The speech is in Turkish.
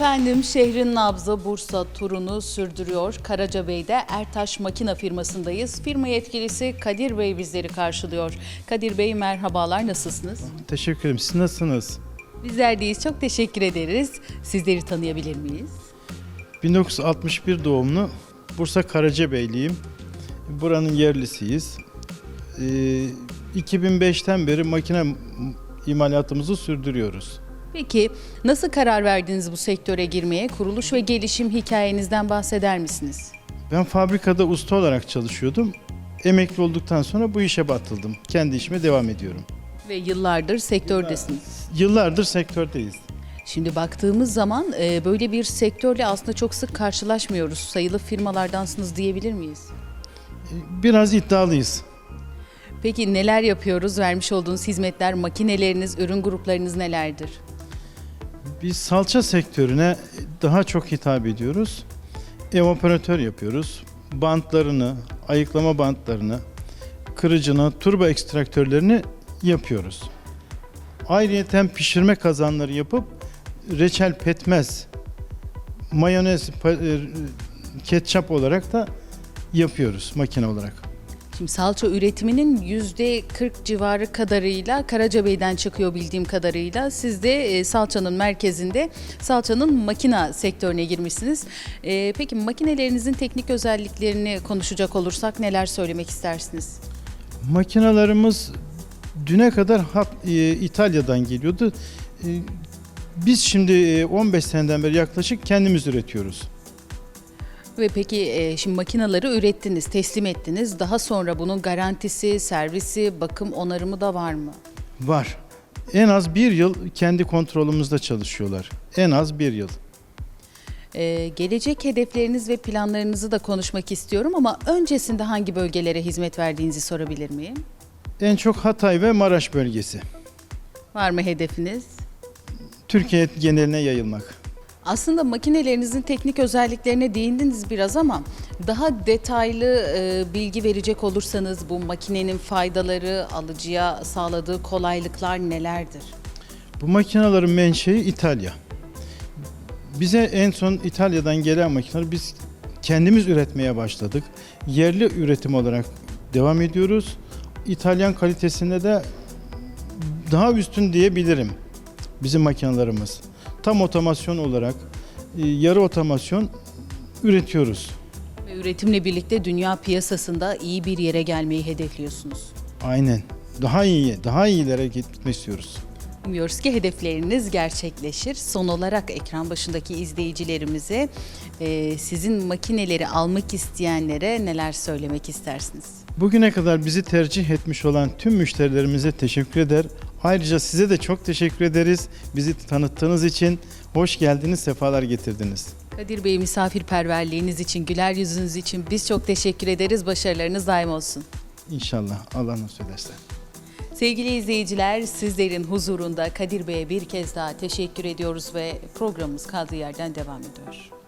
Efendim şehrin nabzı Bursa turunu sürdürüyor. Karacabey'de Ertaş Makina firmasındayız. Firma yetkilisi Kadir Bey bizleri karşılıyor. Kadir Bey merhabalar nasılsınız? Teşekkür ederim. Siz nasılsınız? Bizler deyiz çok teşekkür ederiz. Sizleri tanıyabilir miyiz? 1961 doğumlu Bursa Karacabeyliyim. Buranın yerlisiyiz. Ee, 2005'ten beri makine imalatımızı sürdürüyoruz. Peki nasıl karar verdiniz bu sektöre girmeye? Kuruluş ve gelişim hikayenizden bahseder misiniz? Ben fabrikada usta olarak çalışıyordum. Emekli olduktan sonra bu işe batıldım. Kendi işime devam ediyorum. Ve yıllardır sektördesiniz. Yıllardır sektördeyiz. Şimdi baktığımız zaman e, böyle bir sektörle aslında çok sık karşılaşmıyoruz. Sayılı firmalardansınız diyebilir miyiz? Biraz iddialıyız. Peki neler yapıyoruz? Vermiş olduğunuz hizmetler, makineleriniz, ürün gruplarınız nelerdir? Biz salça sektörüne daha çok hitap ediyoruz. Evaporatör yapıyoruz. Bantlarını, ayıklama bantlarını, kırıcını, turbo ekstraktörlerini yapıyoruz. Ayrıyeten pişirme kazanları yapıp reçel petmez, mayonez, e, ketçap olarak da yapıyoruz makine olarak. Şimdi salça üretiminin yüzde 40 civarı kadarıyla Karacabey'den çıkıyor bildiğim kadarıyla. Siz de e, salçanın merkezinde salçanın makina sektörüne girmişsiniz. E, peki makinelerinizin teknik özelliklerini konuşacak olursak neler söylemek istersiniz? Makinalarımız düne kadar e, İtalya'dan geliyordu. Biz şimdi e, 15 seneden beri yaklaşık kendimiz üretiyoruz. Ve peki e, şimdi makinaları ürettiniz, teslim ettiniz. Daha sonra bunun garantisi, servisi, bakım, onarımı da var mı? Var. En az bir yıl kendi kontrolümüzde çalışıyorlar. En az bir yıl. E, gelecek hedefleriniz ve planlarınızı da konuşmak istiyorum ama öncesinde hangi bölgelere hizmet verdiğinizi sorabilir miyim? En çok Hatay ve Maraş bölgesi. Var mı hedefiniz? Türkiye geneline yayılmak. Aslında makinelerinizin teknik özelliklerine değindiniz biraz ama daha detaylı e, bilgi verecek olursanız bu makinenin faydaları, alıcıya sağladığı kolaylıklar nelerdir? Bu makinelerin menşei İtalya. Bize en son İtalya'dan gelen makineler biz kendimiz üretmeye başladık. Yerli üretim olarak devam ediyoruz. İtalyan kalitesinde de daha üstün diyebilirim bizim makinelerimiz. Tam otomasyon olarak e, yarı otomasyon üretiyoruz. Ve üretimle birlikte dünya piyasasında iyi bir yere gelmeyi hedefliyorsunuz. Aynen. Daha iyi, daha iyilere gitmek istiyoruz. Umuyoruz ki hedefleriniz gerçekleşir. Son olarak ekran başındaki izleyicilerimize e, sizin makineleri almak isteyenlere neler söylemek istersiniz? Bugüne kadar bizi tercih etmiş olan tüm müşterilerimize teşekkür eder. Ayrıca size de çok teşekkür ederiz. Bizi tanıttığınız için hoş geldiniz, sefalar getirdiniz. Kadir Bey misafirperverliğiniz için, güler yüzünüz için biz çok teşekkür ederiz. Başarılarınız daim olsun. İnşallah Allah nasip ederse. Sevgili izleyiciler, sizlerin huzurunda Kadir Bey'e bir kez daha teşekkür ediyoruz ve programımız kaldığı yerden devam ediyor.